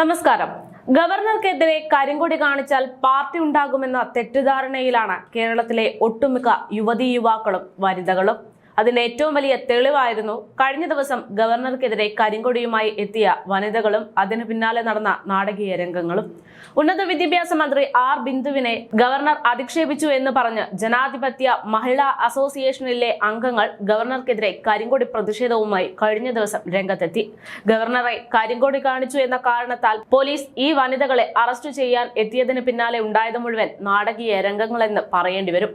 നമസ്കാരം. ഗവർണർക്കെതിരെ കരിങ്കൊടി കാണിച്ചാൽ പാർട്ടി ഉണ്ടാകുമെന്ന തെറ്റിദ്ധാരണയിലാണ് കേരളത്തിലെ ഒട്ടുമിക്ക യുവതീ യുവാക്കളും വനിതകളും അതിന്റെ ഏറ്റവും വലിയ തെളിവായിരുന്നു കഴിഞ്ഞ ദിവസം ഗവർണർക്കെതിരെ കരിങ്കൊടിയുമായി എത്തിയ വനിതകളും അതിന് പിന്നാലെ നടന്ന നാടകീയ രംഗങ്ങളും. ഉന്നത വിദ്യാഭ്യാസ മന്ത്രി ആർ ബിന്ദുവിനെ ഗവർണർ അധിക്ഷേപിച്ചു എന്ന് പറഞ്ഞ് ജനാധിപത്യ മഹിളാ അസോസിയേഷനിലെ അംഗങ്ങൾ ഗവർണർക്കെതിരെ കരിങ്കൊടി പ്രതിഷേധവുമായി കഴിഞ്ഞ ദിവസം രംഗത്തെത്തി. ഗവർണറെ കരിങ്കൊടി കാണിച്ചു എന്ന കാരണത്താൽ പോലീസ് ഈ വനിതകളെ അറസ്റ്റ് ചെയ്യാൻ എത്തിയതിന് പിന്നാലെ ഉണ്ടായത് മുഴുവൻ നാടകീയ രംഗങ്ങളെന്ന് പറയേണ്ടി വരും.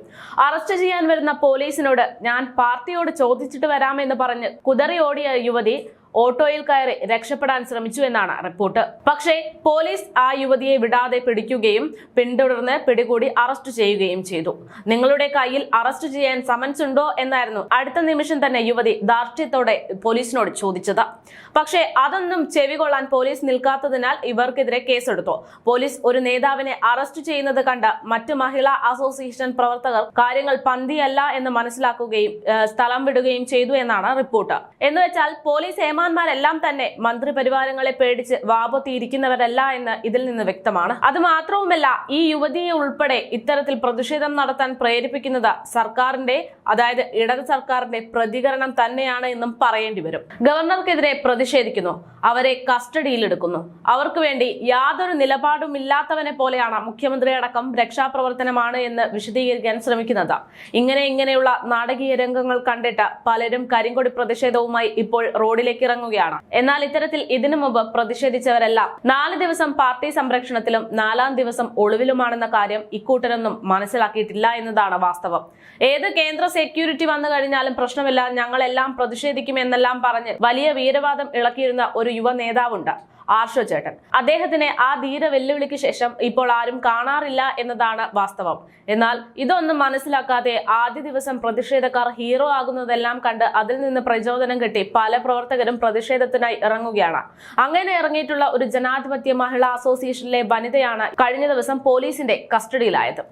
അറസ്റ്റ് ചെയ്യാൻ വരുന്ന പോലീസിനോട് ഞാൻ പാർട്ടിയോട് ചോദിച്ചിട്ട് വരാമെന്ന് പറഞ്ഞ് കുതറി ഓടിയ യുവതി ഓട്ടോയിൽ കയറി രക്ഷപ്പെടാൻ ശ്രമിച്ചു എന്നാണ് റിപ്പോർട്ട്. പക്ഷേ പോലീസ് ആ യുവതിയെ വിടാതെ പിടിക്കുകയും പിന്തുടർന്ന് പിടികൂടി അറസ്റ്റ് ചെയ്യുകയും ചെയ്തു. നിങ്ങളുടെ കയ്യിൽ അറസ്റ്റ് ചെയ്യാൻ സമൻസ് ഉണ്ടോ എന്നായിരുന്നു അടുത്ത നിമിഷം തന്നെ യുവതി ദാർഢ്യത്തോടെ പോലീസിനോട് ചോദിച്ചത്. പക്ഷേ അതൊന്നും ചെവികൊള്ളാൻ പോലീസ് നിൽക്കാത്തതിനാൽ ഇവർക്കെതിരെ കേസെടുത്തു. പോലീസ് ഒരു നേതാവിനെ അറസ്റ്റ് ചെയ്യുന്നത് കണ്ട് മറ്റ് മഹിളാ അസോസിയേഷൻ പ്രവർത്തകർ കാര്യങ്ങൾ പന്തിയല്ല എന്ന് മനസ്സിലാക്കുകയും സ്ഥലം വിടുകയും ചെയ്തു എന്നാണ് റിപ്പോർട്ട്. എന്നുവെച്ചാൽ പോലീസ് പോലീസ് ഏമാന്മാരെല്ലാം തന്നെ മന്ത്രി പരിവാരങ്ങളെ പേടിച്ച് വാപത്തിയിരിക്കുന്നവരല്ല എന്ന് ഇതിൽ നിന്ന് വ്യക്തമാണ്. അത് മാത്രവുമല്ല ഈ യുവതിയെ ഉൾപ്പെടെ ഇത്തരത്തിൽ പ്രതിഷേധം നടത്താൻ പ്രേരിപ്പിക്കുന്നത് സർക്കാരിന്റെ അതായത് ഇടത് സർക്കാരിന്റെ പ്രതികരണം തന്നെയാണ് എന്നും പറയേണ്ടി വരും. ഗവർണർക്കെതിരെ പ്രതിഷേധിക്കുന്നു അവരെ കസ്റ്റഡിയിലെടുക്കുന്നു. അവർക്ക് വേണ്ടി യാതൊരു നിലപാടും ഇല്ലാത്തവനെ പോലെയാണ് മുഖ്യമന്ത്രി അടക്കം രക്ഷാപ്രവർത്തനമാണ് എന്ന് വിശദീകരിക്കാൻ ശ്രമിക്കുന്നത്. ഇങ്ങനെ ഇങ്ങനെയുള്ള നാടകീയ രംഗങ്ങൾ കണ്ടിട്ട് പലരും കരിങ്കൊടി പ്രതിഷേധവുമായി ഇപ്പോൾ റോഡിലേക്ക് ഇറങ്ങുകയാണ് എന്നാൽ ഇത്തരത്തിൽ ഇതിനു മുമ്പ് പ്രതിഷേധിച്ചവരെല്ലാം നാല് ദിവസം പാർട്ടി സംരക്ഷണത്തിലും നാലാം ദിവസം ഒളിവിലുമാണെന്ന കാര്യം ഇക്കൂട്ടരൊന്നും മനസ്സിലാക്കിയിട്ടില്ല എന്നതാണ് വാസ്തവം. ഏത് കേന്ദ്ര സെക്യൂരിറ്റി വന്നു കഴിഞ്ഞാലും പ്രശ്നമില്ല ഞങ്ങളെല്ലാം പ്രതിഷേധിക്കും എന്നെല്ലാം പറഞ്ഞ് വലിയ വീരവാദം ഇളക്കിയിരുന്ന ഒരു യുവ നേതാവുണ്ട് ആർഷോ ചേട്ടൻ. അദ്ദേഹത്തിനെ ആ ധീര വെല്ലുവിളിക്ക് ശേഷം ഇപ്പോൾ ആരും കാണാറില്ല എന്നതാണ് വാസ്തവം. എന്നാൽ ഇതൊന്നും മനസ്സിലാക്കാതെ ആദ്യ ദിവസം പ്രതിഷേധക്കാർ ഹീറോ ആകുന്നതെല്ലാം കണ്ട് അതിൽ നിന്ന് പ്രചോദനം കിട്ടി പല പ്രവർത്തകരും പ്രതിഷേധത്തിനായി ഇറങ്ങുകയാണ്. അങ്ങനെ ഇറങ്ങിയിട്ടുള്ള ഒരു ജനാധിപത്യ മഹിളാ അസോസിയേഷനിലെ വനിതയാണ് കഴിഞ്ഞ ദിവസം പോലീസിന്റെ കസ്റ്റഡിയിലായത്.